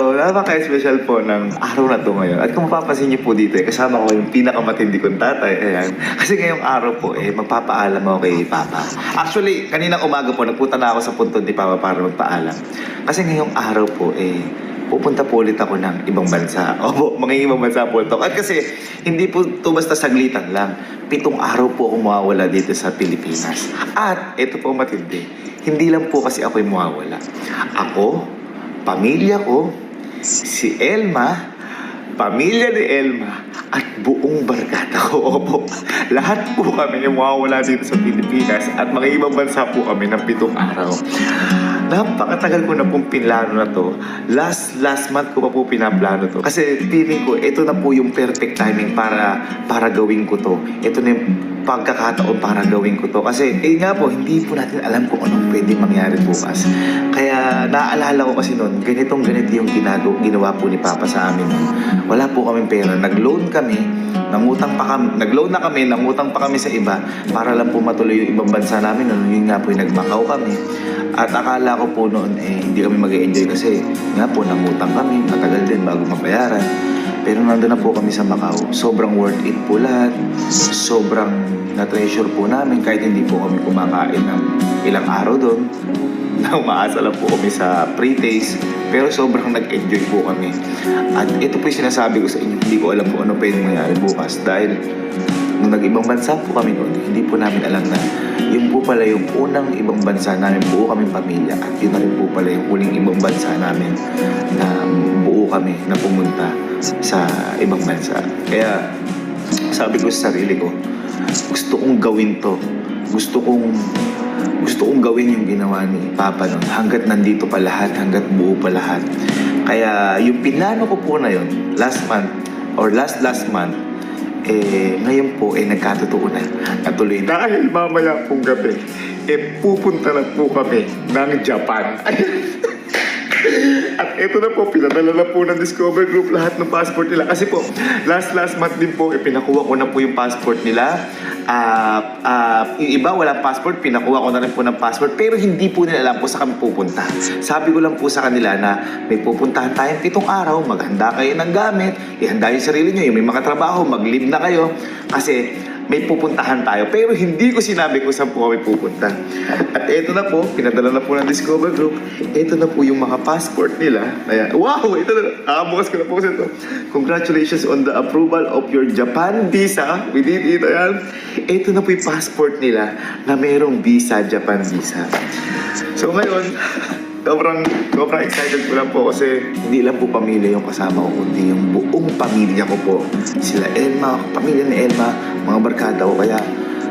So, napaka-special po ng araw na to ngayon. At kung mapapansin niyo po dito, eh, kasama ko yung pinakamatindi kong tatay. Ayan. Kasi ngayong araw po, eh, magpapaalam ako kay Papa. Actually, kaninang umaga po, nagpunta na ako sa puntod ni Papa para magpaalam. Kasi ngayong araw po, eh, pupunta po ulit ako ng ibang bansa. Opo, mga ibang bansa po ito. At kasi, hindi po ito basta saglitan lang. Pitong araw po ako mawawala dito sa Pilipinas. At, ito po matindi, hindi lang po kasi ako yung mawawala. Ako, pamilya ko, si Elma, pamilya ni Elma, at buong barkada ko. Opo, lahat po kami yung mawawala dito sa Pilipinas at mga ibang bansa po kami ng pitong araw. Napakatagal ko na pong pinlano na to. Last last month ko pa po pinaplano to. Kasi feeling ko, ito na po yung perfect timing para para gawin ko to. Ito na yung pagkakataon para gawin ko to. Kasi, eh nga po, hindi po natin alam kung anong pwede mangyari bukas. Kaya, naaalala ko kasi noon, ganitong ganito yung ginago, ginawa po ni Papa sa amin. Wala po kaming pera. Nag-loan kami, nangutang pa kami, nag-loan na kami, nangutang pa kami sa iba para lang po matuloy yung ibang bansa namin noon. Yun nga po, yung nagmakaw kami. At akala ko po noon, eh, hindi kami mag enjoy kasi nga po, nangutang kami, matagal din bago mabayaran. Pero nandun na po kami sa Macau. Sobrang worth it po lahat. Sobrang na-treasure po namin kahit hindi po kami kumakain ng ilang araw doon. Na umaasa lang po kami sa pre-taste. Pero sobrang nag-enjoy po kami. At ito po yung sinasabi ko sa inyo. Hindi ko alam kung ano pwedeng mangyari bukas. Dahil nung nag-ibang bansa po kami noon, hindi po namin alam na yun po pala yung unang ibang bansa namin, buo kami pamilya. At yun na rin po pala yung huling ibang bansa namin na buo kami na pumunta sa ibang bansa. Kaya sabi ko sa sarili ko, gusto kong gawin to. Gusto kong gusto kong gawin yung ginawa ni Papa noon hanggat nandito pa lahat, hanggat buo pa lahat. Kaya yung pinlano ko po na yun, last month or last last month, eh, ngayon po, eh, nagkatotoo na. Natuloy. Dahil mamaya pong gabi, eh, pupunta na po kami ng Japan. At ito na po, pinadala na po ng Discover Group lahat ng passport nila. Kasi po, last last month din po, eh, pinakuha ko na po yung passport nila. Ah, ah, yung iba wala passport, pinakuha ko na rin po ng passport. Pero hindi po nila alam po sa kami pupunta. Sabi ko lang po sa kanila na may pupuntahan tayong pitong araw, maghanda kayo ng gamit, ihanda yung sarili nyo, yung may mga trabaho, mag-leave na kayo. Kasi may pupuntahan tayo. Pero hindi ko sinabi kung saan po kami pupunta. At eto na po, pinadala na po ng Discover Group. Eto na po yung mga passport nila. Ayan. Wow! Ito na. Nakabukas ko na po kasi ito. Congratulations on the approval of your Japan visa. We did it. Ayan. Ito na po yung passport nila na mayroong visa, Japan visa. So ngayon, sobrang, sobrang excited ko lang po kasi hindi lang po pamilya yung kasama ko, kundi yung buong pamilya ko po. Sila Elma, pamilya ni Elma, mga barkada ko. Kaya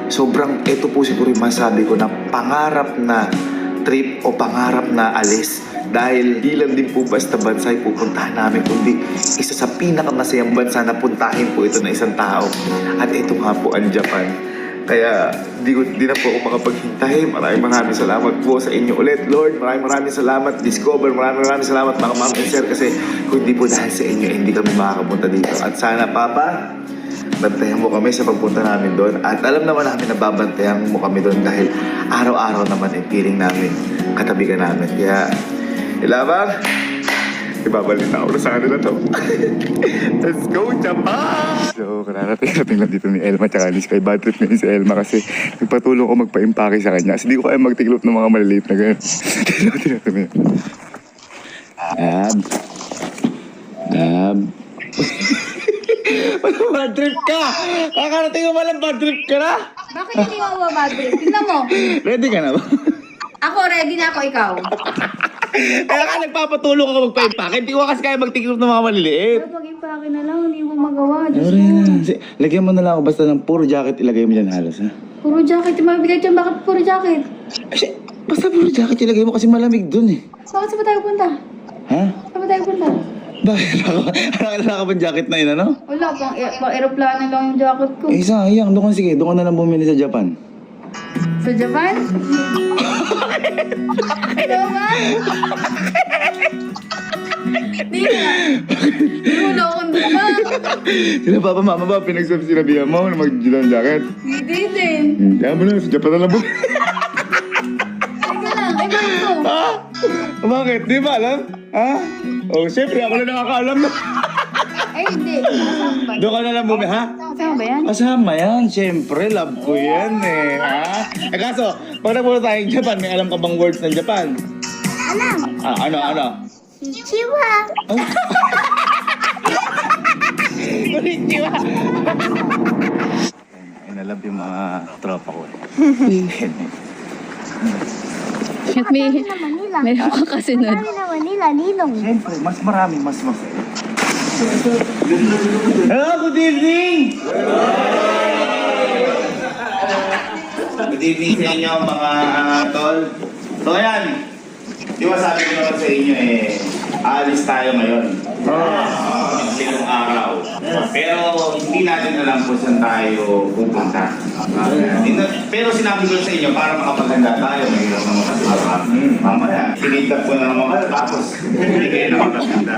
sobrang, ito po siguro yung masabi ko na pangarap na trip o pangarap na alis. Dahil di lang din po basta bansa yung pupuntahan namin, kundi isa sa pinakamasayang bansa na puntahin po ito na isang tao. At ito nga po ang Japan. Kaya di, di na po ako makapaghintay. Maraming maraming salamat po sa inyo ulit, Lord. Maraming maraming salamat, Discover. Maraming maraming salamat, mga ma'am and sir. Kasi kung hindi po dahil sa inyo, hindi kami makakapunta dito. At sana, Papa, bantayan mo kami sa pagpunta namin doon. At alam naman namin na babantayan mo kami doon dahil araw-araw naman ay feeling namin, katabi ka namin. Kaya, ilabang, ibabalik na ako sa kanila to. Let's go, Japan! So, kararating-rating lang dito ni Elma tsaka Alice kay bad trip ngayon si Elma kasi nagpatulong ko magpa-impake sa kanya. Kasi di ko kaya magtiklop ng mga maliliit na gano'n. Tinaw, tinaw, tinaw. Ab. Ab. Ano bad trip ka? Kakarating mo malang bad trip ka na? Bakit hindi mo mababalik? Tingnan mo. Ready ka na ba? Ako, ready na ako, ikaw. Kaya ka nagpapatulong ako magpa-impake. Hindi ko kasi kaya magtiklop ng mga maliliit. Pero pag-impake na lang, hindi mo magawa. Diyos Sorry mo. na. Si- Lagyan mo na lang ako basta ng puro jacket ilagay mo dyan halos ha. Puro jacket. Yung mabigat yan, bakit puro jacket? Kasi basta puro jacket ilagay mo kasi malamig dun eh. Bakit saan ba tayo punta? Ha? Saan ba tayo punta? Bakit? Nakakala ka ba jacket na yun ano? Wala, pang, eh, pang aeroplano lang yung jacket ko. Eh sayang. Doon ka sige. Doon ka na lang bumili sa Japan. Sa Japan? Ano ba? Di na. Di mo na akong duka. Sila papa mama ba pinagsabi sinabihan mo na mag-jilang jacket? Hindi din. Kaya mo na sa Japan na lang bumili. Teka lang, ay bakit ko? ha? Bakit? Di ba alam? Ha? Oh, siyempre, ako na nakakaalam na. Eh, hindi. Kasama ba? Doon ka na lang bumi, ha? Kasama ba yan? Kasama yan, siyempre. Love ko yan eh, ha? Eh kaso, pag nagpunta tayong Japan, may alam ka bang words ng Japan? Alam. Ah, ano, ano? Ichiwa. Konnichiwa! Ay, nalab yung mga tropa ko. May, Manila. may nakakasunod. Sabi na Manila, Ninong. Siyempre, mas marami, mas masaya. Hello, good evening! Good evening sa inyo mga tol. So ayan, di ba sabi ko naman sa inyo eh, aalis tayo ngayon. Uh, silong araw. Pero hindi natin alam kung saan tayo pupunta. Na- pero sinabi ko sa inyo para makapaganda tayo, mahirap naman kasi baka mamaya, sinigtap ko na naman kayo tapos hindi kayo nakapaganda.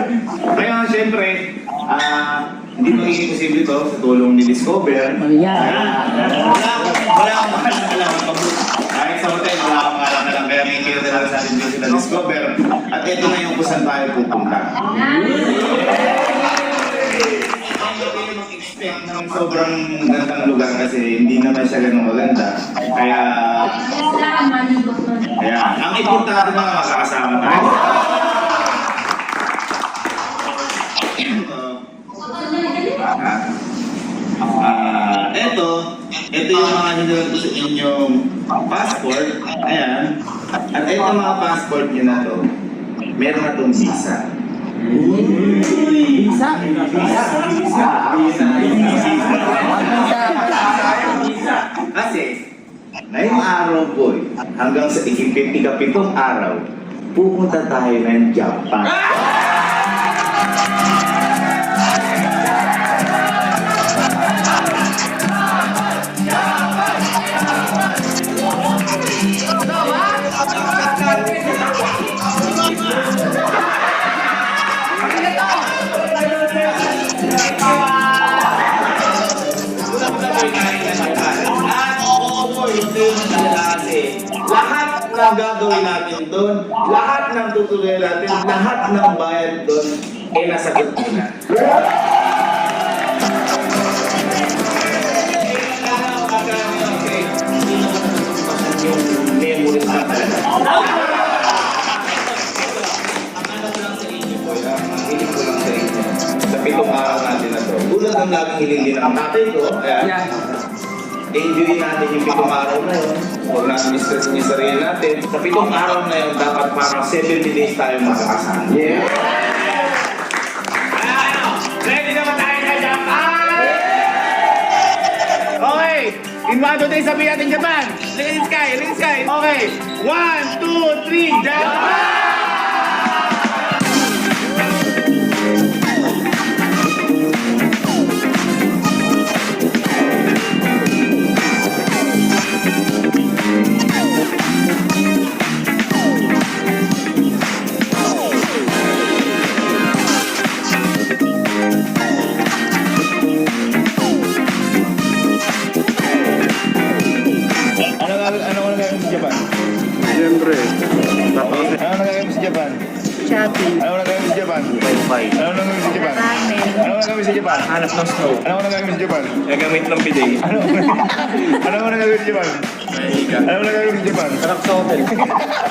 Kaya syempre, ah, hindi magiging posible to sa tulong ni Discover. Yeah. Wala akong na lang. Kahit sa hotel, wala akong mahal na lang. Kaya may kira talaga sa atin sila discover. At ito na yung kung saan tayo pupunta. Mag-expect ng sobrang gandang lugar kasi hindi naman siya ganun maganda. Kaya, kaya ang importante na makakasama tayo. Ah, eto, ito yung mga hinilang ko sa inyong passport. Ayan. At ito mga passport nyo na to, meron na tong visa. Visa? Visa? Visa. Kasi, ngayong araw po, hanggang sa ikapitong araw, pupunta tayo ng Japan. At lahat ng gagawin natin doon, lahat ng tutuloy natin, lahat ng bayad doon, ay nasagot ko na. Ang ano ang pitong araw natin na to, tulad ng laging hiling din ng tatay ko, kaya enjoy natin yung pitong araw na yun. Huwag natin stress yung sarili natin. Sa pitong araw na yun, dapat parang 70 days tayo magkakasama. Yeah! Ready naman tayo sa Japan? Okay! In one, two, three, sabihin natin Japan! Look at the sky! Look at the sky! Okay! One, two, three, Japan! Siyempre, Ano ano gagawin sa Japan? Shopping. Ano ano gagawin sa Japan? wifi. Ano ano gagawin sa Japan? Ramen. Ano ano gagawin sa Japan? Hanap ng snow. Ano ano gagawin sa Japan? Gagamit ng bidet. Ano ano ano gagawin sa Japan? Mahiga. Ano ano gagawin sa Japan? Sarap sa hotel.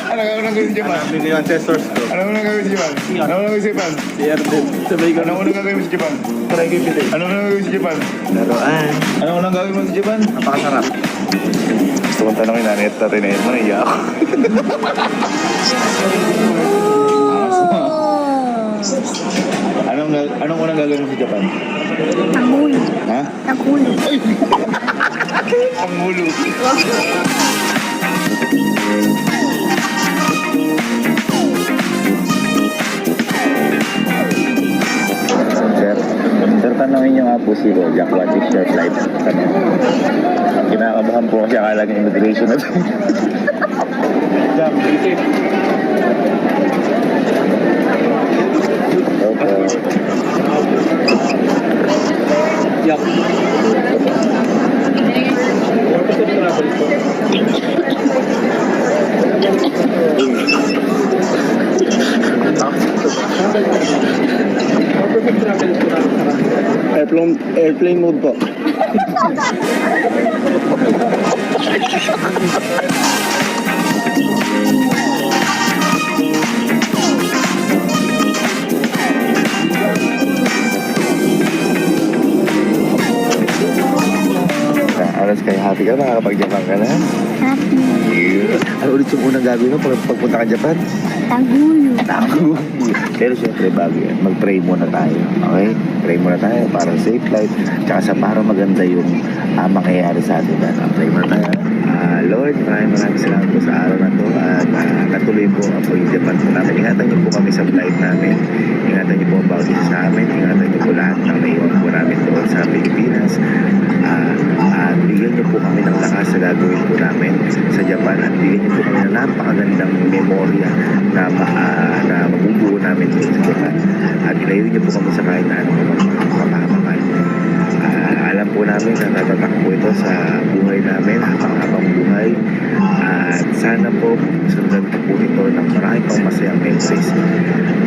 Ano ano gagawin sa Japan? Hanapin yung ancestors ko. Ano ano gagawin sa Japan? Ano ano gagawin sa Japan? Si Erden. Sabay ko Ano ano gagawin sa Japan? Try ko bidet. Ano ano gagawin sa Japan? Laruan. Ano ano gagawin mo sa Japan? Napakasarap. Tanongin na net natin eh. Ano iya ako? Anong, anong unang gagawin mo sa Japan? Tangulo. Ha? Tangulo. Ang mulo. Sir, sir, tanongin niyo nga po si Jack, what is your flight? Tanong. Kinakabahan po kasi akala niya immigration na Jam, isip. Opo. Airplane, airplane mode po. Alas kayo, happy ka? Nakakapag-Japan ka na? Happy. Yeah. Ano ulit yung unang gagawin mo pag pagpunta ka Japan? Tagulo. Tago. Pero syempre bago yan, mag-pray muna tayo. Okay? Pray muna tayo para safe flight. Tsaka sa para maganda yung uh, mangyayari sa atin. Pray muna tayo. Ah, Lord, maraming maraming salamat po sa araw na to at ah, natuloy po ang po yung Japan po namin. Ingatan niyo po kami sa flight namin. Ingatan niyo po ang bawat isa sa amin. Ingatan niyo po lahat ng naiwan po namin doon sa Pilipinas. Ah, at bigyan niyo po kami ng lakas sa gagawin po namin sa Japan at bigyan niyo po kami ng napakagandang memorya na, ah, na mabubuo namin doon sa Japan. At ilayo niyo po kami sa kahit na ano kapahamakan. Po namin na natatak po ito sa buhay namin, habang-habang buhay. At sana po sundan po po ito ng maraming pang masayang memories.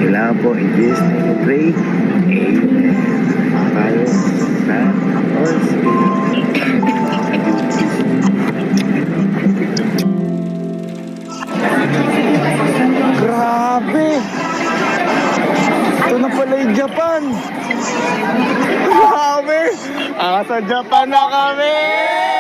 Kailangan po in Jesus name we pray. Amen. Tayo sa Lord. Grabe! Ito na pala yung Japan! Grabe! Ah, sa Japan na kami!「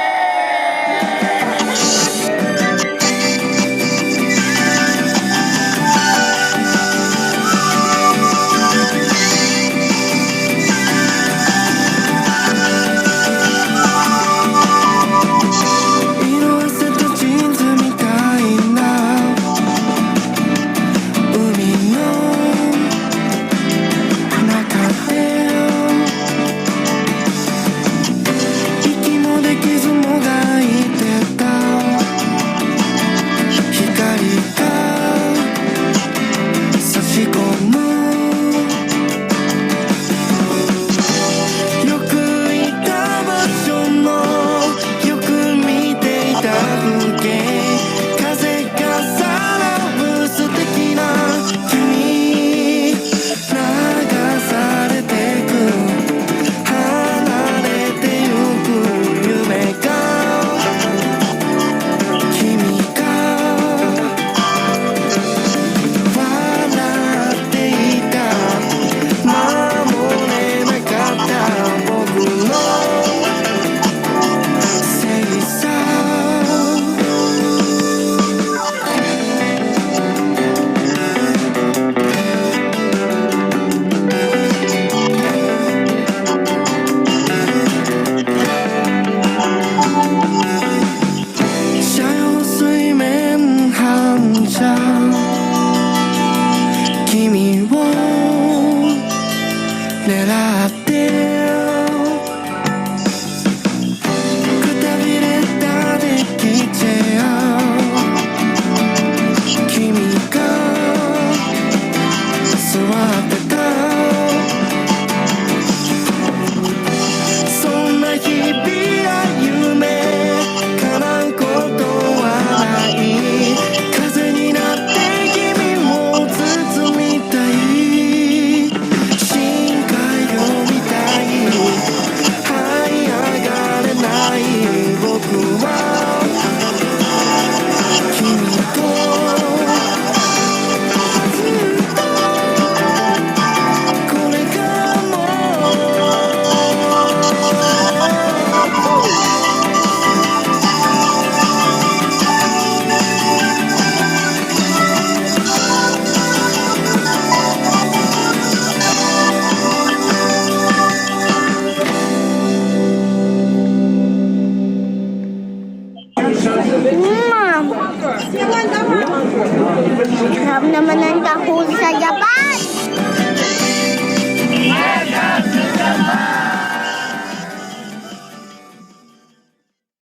Sarap naman ang tahol sa Japan!